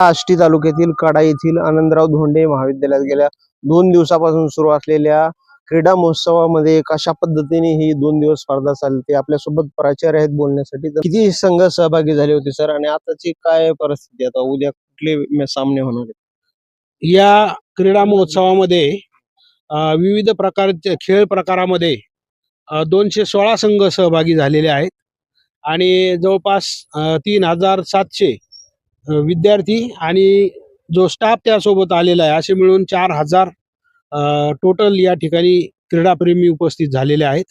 आष्टी तालुक्यातील कडा येथील आनंदराव धोंडे महाविद्यालयात गेल्या दोन दिवसापासून सुरू असलेल्या क्रीडा महोत्सवामध्ये कशा पद्धतीने ही दोन दिवस स्पर्धा चालते आपल्यासोबत प्राचार्य आहेत बोलण्यासाठी. किती संघ सहभागी झाले होते सर? आणि आताची काय परिस्थिती? आता उद्या कुठले सामने होणार आहेत? या क्रीडा महोत्सवामध्ये विविध प्रकारच्या खेळ प्रकारामध्ये दोनशे सोळा संघ सहभागी झालेले आहेत. आणि जवळपास तीन हजार सातशे विद्यार्थी आणि जो स्टाफ त्यासोबत आलेला आहे असे मिळून चार हजार टोटल या ठिकाणी क्रीडाप्रेमी उपस्थित झालेले आहेत.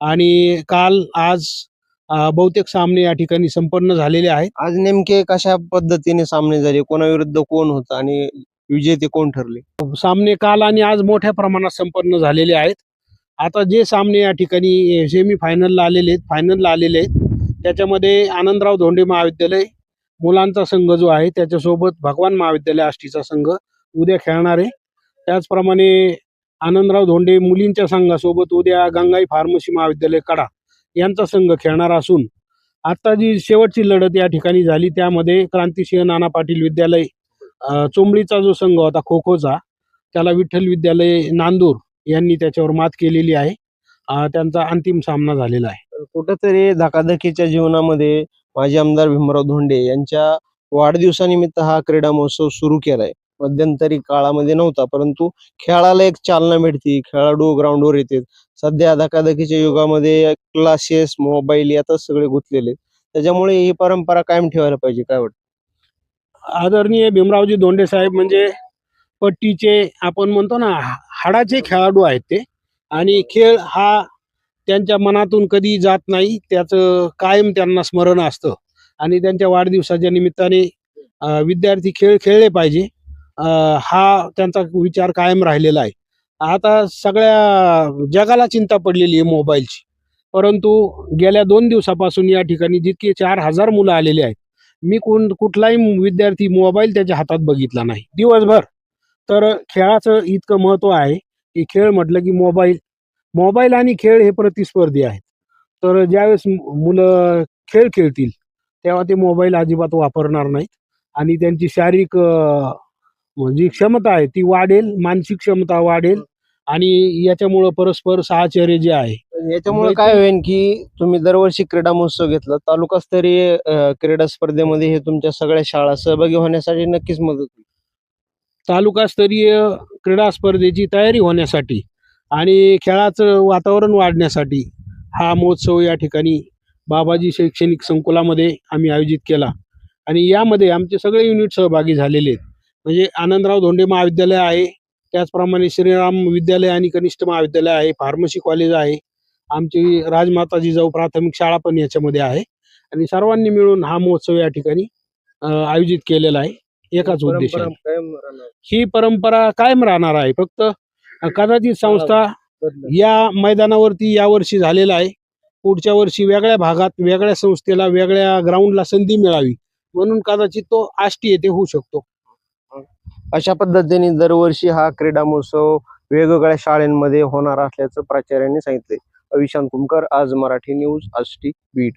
आणि काल आज बहुतेक सामने या ठिकाणी संपन्न झालेले आहेत. आज नेमके कशा पद्धतीने सामने झाले कोणाविरुद्ध कोण होतं आणि विजेते कोण ठरले? सामने काल आणि आज मोठ्या प्रमाणात संपन्न झालेले आहेत. आता जे सामने या ठिकाणी सेमी फायनलला आलेले आहेत फायनलला आलेले आहेत. त्याच्यामध्ये आनंदराव धोंडे महाविद्यालय मुलांचा संघ जो आहे त्याच्यासोबत भगवान महाविद्यालय आष्टीचा संघ उद्या खेळणार आहे. त्याचप्रमाणे आनंदराव धोंडे मुलींच्या संघासोबत उद्या गंगाई फार्मसी महाविद्यालय कडा यांचा संघ खेळणार असून आता जी शेवटची लढत या ठिकाणी झाली त्यामध्ये क्रांतिसिंह नाना पाटील विद्यालय चोंबळीचा जो संघ होता खो खोचा त्याला विठ्ठल विद्यालय नांदूर यांनी त्याच्यावर मात केलेली आहे. त्यांचा अंतिम सामना झालेला आहे. कुठंतरी धकाधकीच्या जीवनामध्ये माजी आमदार भीमराव धोंडे यांच्या वाढदिवसानिमित्त हा क्रीडा महोत्सव सुरू केलाय. मध्यंतरी काळामध्ये नव्हता परंतु खेळाला एक चालना मिळते. खेळाडू ग्राउंडवर येतात. सध्या धकाधकीच्या युगामध्ये क्लासेस मोबाईल यातच सगळे गुंतलेले. त्याच्यामुळे ही परंपरा कायम ठेवायला पाहिजे. काय वाटतं? आदरणीय भीमरावजी धोंडे साहेब म्हणजे पट्टीचे आपण म्हणतो ना हाडाचे खेळाडू आहेत ते. आणि खेळ हा त्यांच्या मनातून कधी जात नाही त्याचं कायम त्यांना स्मरण असतं. आणि त्यांच्या वाढदिवसाच्या निमित्ताने विद्यार्थी खेळ खेळले पाहिजे. हा त्यांचा विचार कायम राहिलेला आहे. आता सगळ्या जगाला चिंता पडलेली आहे मोबाईलची. परंतु गेल्या दोन दिवसापासून या ठिकाणी जितके चार हजार मुलं आलेली आहेत मी कोण कुठलाही विद्यार्थी मोबाईल त्याच्या हातात बघितला नाही. दिवसभर. तर खेळाचं इतकं महत्त्व आहे की खेळ म्हटलं की मोबाईल मोबाईल आणि खेळ हे प्रतिस्पर्धी आहेत. तर ज्यावेळेस मुलं खेळ खेळतील तेव्हा ते मोबाईल अजिबात वापरणार नाहीत. आणि त्यांची शारीरिक जी क्षमता आहे ती वाढेल मानसिक क्षमता वाढेल आणि याच्यामुळं परस्पर साहचर्य जे आहे. याच्यामुळे काय होईल की तुम्ही दरवर्षी क्रीडा महोत्सव घेतला तालुकास्तरीय क्रीडा स्पर्धेमध्ये हे तुमच्या सगळ्या शाळा सहभागी होण्यासाठी नक्कीच मदत होईल. तालुकास्तरीय क्रीडा स्पर्धेची तयारी होण्यासाठी आणि खेळाचं वातावरण वाढण्यासाठी हा महोत्सव या ठिकाणी बाबाजी शैक्षणिक संकुलामध्ये आम्ही आयोजित केला. आणि यामध्ये आमचे सगळे युनिट सहभागी झालेले आहेत. म्हणजे आनंदराव धोंडे महाविद्यालय आहे. त्याचप्रमाणे श्रीराम विद्यालय आणि कनिष्ठ महाविद्यालय आहे. फार्मसी कॉलेज आहे. आमची राजमाता जिजाऊ प्राथमिक शाळा पण याच्यामध्ये आहे. आणि सर्वांनी मिळून हा महोत्सव या ठिकाणी आयोजित केलेला आहे. एकाच राहणार. ही परंपरा कायम राहणार आहे. फक्त कदाचित संस्था. या मैदानावरती यावर्षी झालेला आहे. पुढच्या वर्षी वेगळ्या भागात वेगळ्या संस्थेला वेगळ्या ग्राउंडला संधी मिळावी. म्हणून कदाचित तो आष्टी येथे होऊ शकतो. अशा पद्धतीने दरवर्षी हा क्रीडा महोत्सव वेगवेगळ्या शाळांमध्ये होणार असल्याचं प्राचार्यांनी सांगितले अविशांत कुमकर आज मराठी न्यूज आष्टी बीड.